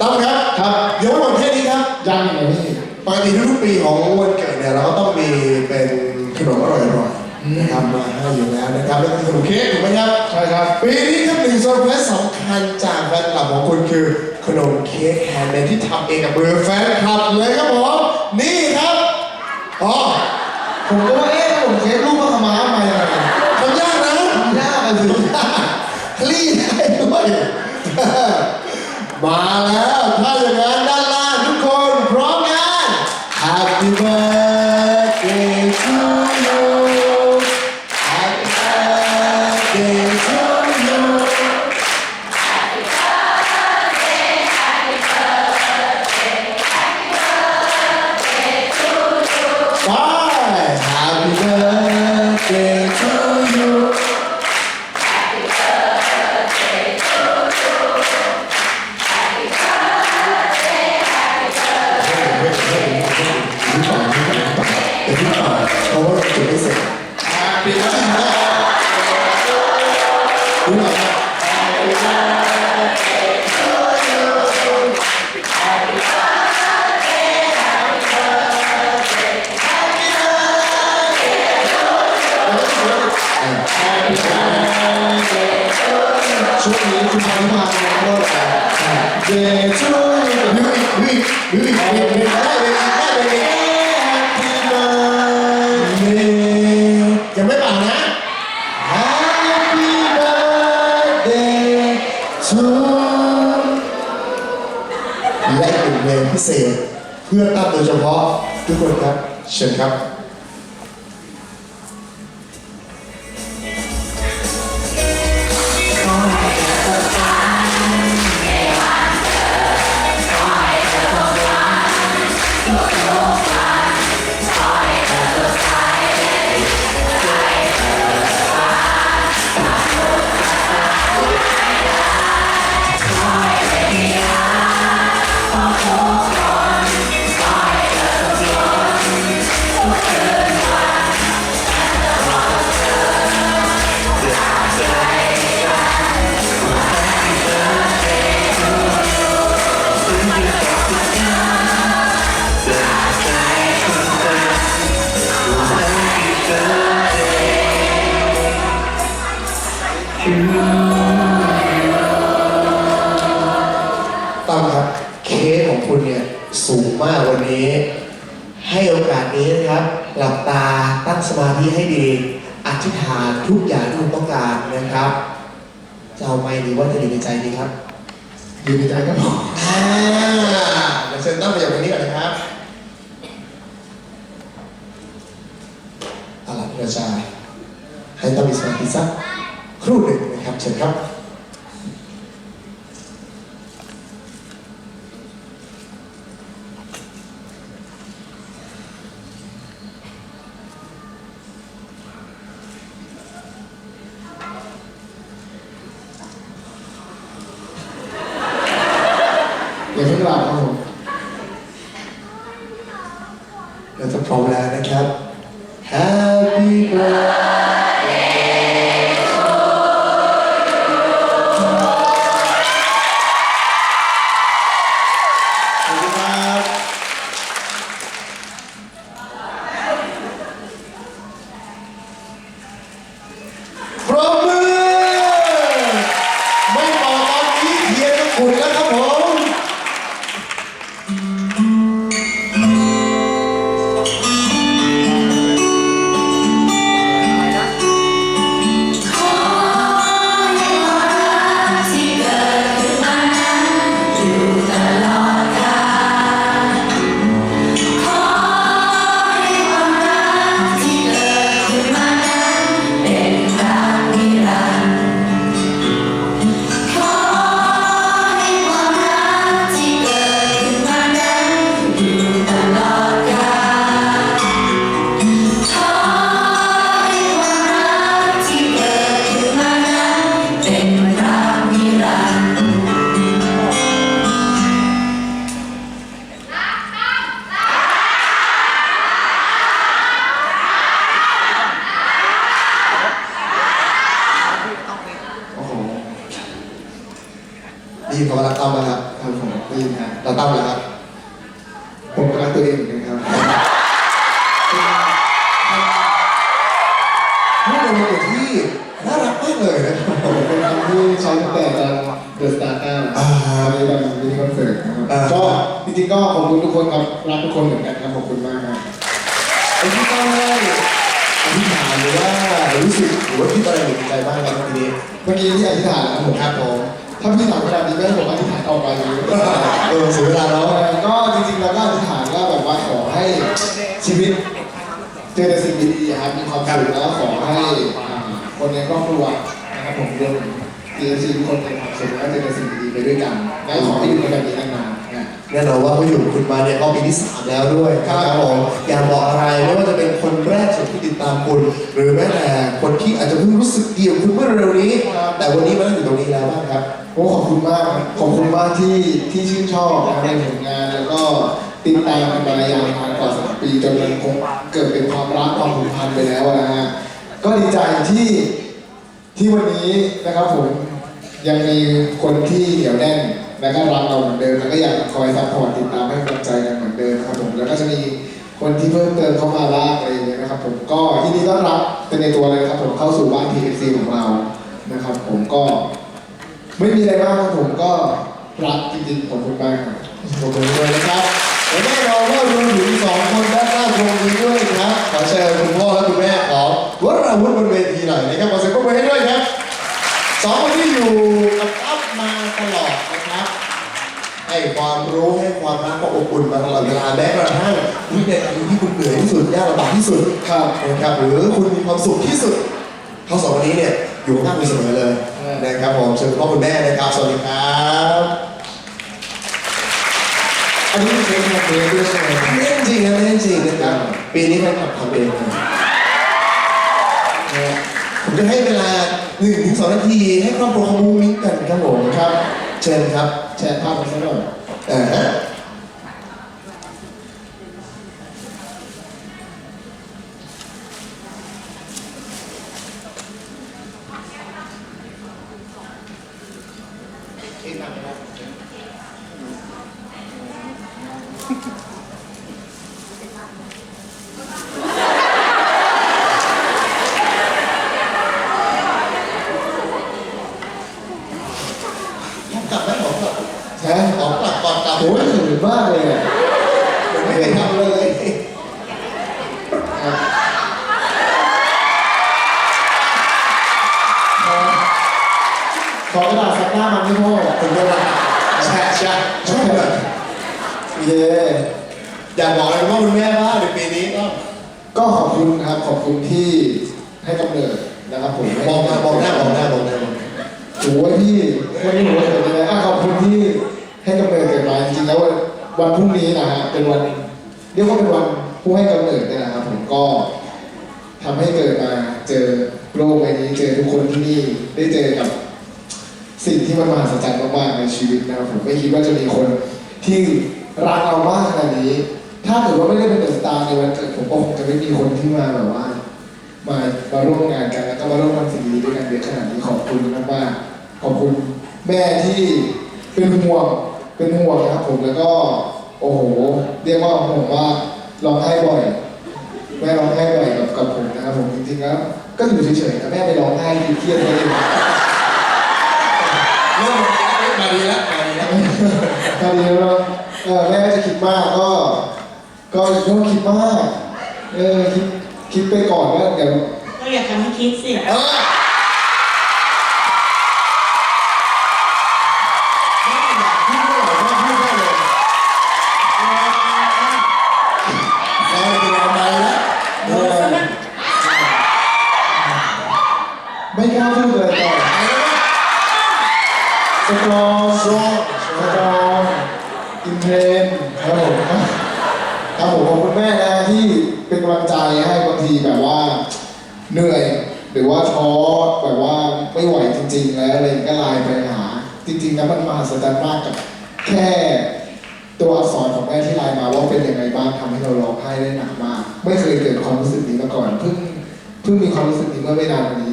ตั้มครับครับยังไม่หมดแค่นี้ครับยังไงพี่ปกติทุกๆปีของวันเกิดเนี่ยเราก็ต้องมีเป็นขนมอร่อยๆนะครับมาให้อยู่แล้วนะครับแล้วก็ขนมเค้กถูกไหมครับใช่ครับปีนี้ครับหนึ่งเซอร์ไพรส์สำคัญจากแฟนคลับของคุณคือขนมเค้กแฮนด์เมดที่ทำเองกับมือแฟนคลับเลยครับผมนี่ครับอ๋อผมก็ว่าเอ๊ะผมเค้กลูกมะขามมามายังไงทำยากนะยากอะสิรีดได้ด้วย มาแล้ว ถ้าอย่างนั้น เดชูวิวอีกวิววิวอีกวิวได้เลยได้เลยยังไม่เป่านะ Happy birthday to และอีกหนึ่งเพลงพิเศษเพื่อตั้งโดยเฉพาะทุกคนครับ เชิญครับ ทุกอย่างที่คุณต้องการนะครับจะเอาไม้ดีว่าจะดีในใจดีครับอยู่ในใจก็พออ่าเดี๋ยวเชิญตั้มไปอย่างวันนี้ก่อนนะครับเอาล่ะพี่ราชาให้ตั้มมีสมาธิสักครู่หนึ่งนะครับเชิญครับ You. ยินฮะเราตั้มเหรอครับ ผมก็รักตัวเองเหมือนกันครับนี่เป็นเด็กที่น่ารักมากเลยนะครับผมเป็นคำที่ช้ตั้งแต่ตอนเดอะสตาร์เก้าอ่าในวันมินิคอนเสิร์ตนะครับก็จริงๆก็ขอบคุณทุกคนครับรักทุกคนเหมือนกันครับขอบคุณมากครับไอ้ที่ต้องได้อธิษฐานหรือว่ารู้สึกหรือว่าคิดอะไรอยู่ในใจบ้างครับทีนี้เมื่อกี้ที่อธิษฐานนะครับผมครับผม ถ้าพี่ถามขนาดนี้ไม่ให้ผมอธิษฐานออกไปเลยเออเสียเวลาแล้วก็จริงๆแล้วก็อธิษฐานว่าแบบว่าขอให้ชีวิตเจอแต่สิ่งดีๆครับมีความสุขแล้วก็ขอให้อ่าคนในครอบครัวนะครับผมรวมถึงทีมทุกคนมีความสุขแล้วก็เจอแต่สิ่งดีๆไปด้วยกันและขอให้อยู่ในแบบนี้นานๆนะแน่นอนว่าเขาอยู่กับคุณมาเนี่ยก็ปีที่สามแล้วด้วยครับผมอยากบอกอะไรไม่ว่าจะเป็นคนแรกสุดที่ติดตามคุณ หรือแม้แต่คนที่อาจจะเพิ่งรู้สึกดีกับคุณเมื่อเร็วๆนี้ แต่วันนี้มานั่งอยู่ตรงนี้แล้วบ้างครับ โอ้ขอบคุณมากครับขอบคุณมากที่ที่ชื่นชอบในผลงาน แล้วก็ติดตามกันมายาวนานกว่าสามปีจนมันคงเกิดเป็นความรักความผูกพันไปแล้วนะฮะก็ดีใจที่ที่วันนี้นะครับผมยังมีคนที่เหนียวแน่นและก็รักเราเหมือนเดิมแล้วก็อยากคอยซัพพอร์ตติดตามให้กำลังใจกันเหมือนเดิมครับผมแล้วก็จะมีคนที่เพิ่มเติมเข้ามาบ้างอะไรอย่างเงี้ยนะครับผมก็ยินดีต้อนรับเป็นในตัวเลยครับผมเข้าสู่บ้าน TFC ของเรานะครับผมก็ ไม่มีอะไรมากครับผมก็รักจริงๆขอบคุณมากครับขอบคุณด้วยนะครับและแน่นอนว่ารวมถึงสองคนด้านหน้าตรงนี้ด้วยนะครับขอเชิญคุณพ่อและคุณแม่ของวราวุฒิบนเวทีหน่อยนะครับขอเสียงปรบมือให้ด้วยครับสองคนที่อยู่กับอัพมาตลอดนะครับให้ความรู้ให้ความรักความอบอุ่นมาตลอดเวลาแม้กระทั่งวินาทีที่คุณเหนื่อยที่สุดยากลำบากที่สุดครับนะครับหรือคุณมีความสุขที่สุดเขาสองคนนี้เนี่ย อยู่ข้างคุณเสมอเลยเออนะครับผมเชิญคุณพ่อคุณแม่นะครับสวัสดีครับอันนี้เป็นเพลงเพลงด้วยใช่ไหมครับเล่นจริงนะเล่นจริงนะครับปีนี้แฟนคลับทำเองนะนะผมจะให้เวลา1นถึงสนาทีให้ครอบครัวเขามุ้งมิ้งกันครับผมครับ เชิญครับแชร์ภาพมาสักหน่อย เออกลับไหมขอกลับ แชร์ ขอกลับก่อนกลับ โอ้ยเขินมากเลยอะ ไม่เคยทำเลย ครับ ขอกระดาษซักหน้ามันไม่พ่อผมจะมาแชร์แชร์ช่วยหน่อยเย่อยากบอกอะไรคุณพ่อคุณแม่บ้างในปีนี้ก็ก็ขอบคุณครับขอบคุณที่ให้กำเนิดนะครับผมมองหน้ามองหน้ามองหน้ามองหน้าโอ้ยพี่วันนี้หนูเขินเลยนะอะขอบคุณที่ให้กำเนิดเกิดมาจริงๆแล้ววันวันพรุ่งนี้นะฮะเป็นวันเรียกว่าเป็นวันผู้ให้กำเนิดเนี่ยนะครับผมก็ทำให้เกิดมาเจอโลกใบนี้เจอทุกคนที่นี่ได้เจอกับ สิ่งที่มันมหัศจรรย์มากๆในชีวิตนะครับผมไม่คิดว่าจะมีคนที่รักเรามากขนาดนี้ ถ้าเกิดว่าไม่ได้เป็นเดอะสตาร์ในวันเกิดผมก็คงจะไม่มีคนที่มาแบบว่า มามาร่วมงานกันแล้วก็มาร่วมทำสิ่งดีด้วยกันเยอะขนาดนี้ขอบคุณมากๆขอบคุณแม่ที่เป็นห่วงเป็นห่วงนะครับผมแล้วก็โอ้โห เรียกว่าห่วงว่าร้องไห้บ่อยแม่ร้องไห้บ่อยกับกับผมนะครับผมจริงๆแล้วก็อยู่เฉยๆนะแม่ไปร้องไห้เครียดไปเองเริ่มมา ดีแล้วมาดีแล้วตอนนี้เราเออแม่ก็จะคิดมากก็ ก็ไม่ต้องคิดมาก เออคิดคิดไปก่อนว่าเดี๋ยวก็อย่าทำให้คิดสิ เออ รนครับผมครับผมขอบคุณแม่นะที่เป็นกำลังใจให้บางทีแบบว่าเหนื่อย หรือว่าท้อแบบว่าไม่ไหวจริง ๆ แล้วอะไรก็ไลน์ไปหา จริงๆนะมันมหัศจรรย์มากกับ แค่ตัวอักษรของแม่ที่ไลน์มาว่าเป็นยังไงบ้างทำให้เราร้องไห้ได้หนักมาก ไม่เคยเกิดความรู้สึกนี้มาก่อนเพิ่งเพิ่งมีความรู้สึกนี้เมื่อไม่นานมานี้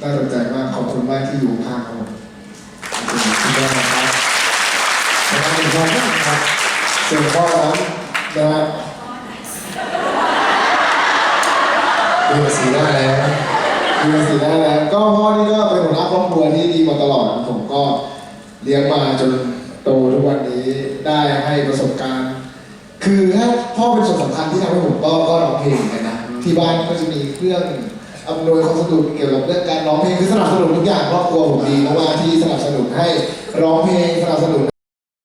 น่าสนใจมากขอบคุณมากที่อยู่ข้างครับผมขอบคุณที่ได้นะครับแล้วก็หนึ่งมากครับ ส่วนพ่อนั้นนะฮะดูสีหน้าแล้วมีสีหน้าแล้ว ก็พ่อนี่ก็เป็นหัวหน้าครอบครัวที่ดีมาตลอด ผมก็เลี้ยงมาจนโตทุกวันนี้ได้ให้ประสบการณ์ คือถ้าพ่อเป็นส่วนสำคัญที่ทำให้ผมก็ก็ร้องเพลงนกันนะ ที่บ้านก็จะมีเครื่องอำนวยความสะดวกเกี่ยวกับเรื่องการร้องเพลงคือสนับสนุนทุกอย่างครอบครัวผมดีมากๆที่สนับสนุนให้ร้องเพลงสนับสนุน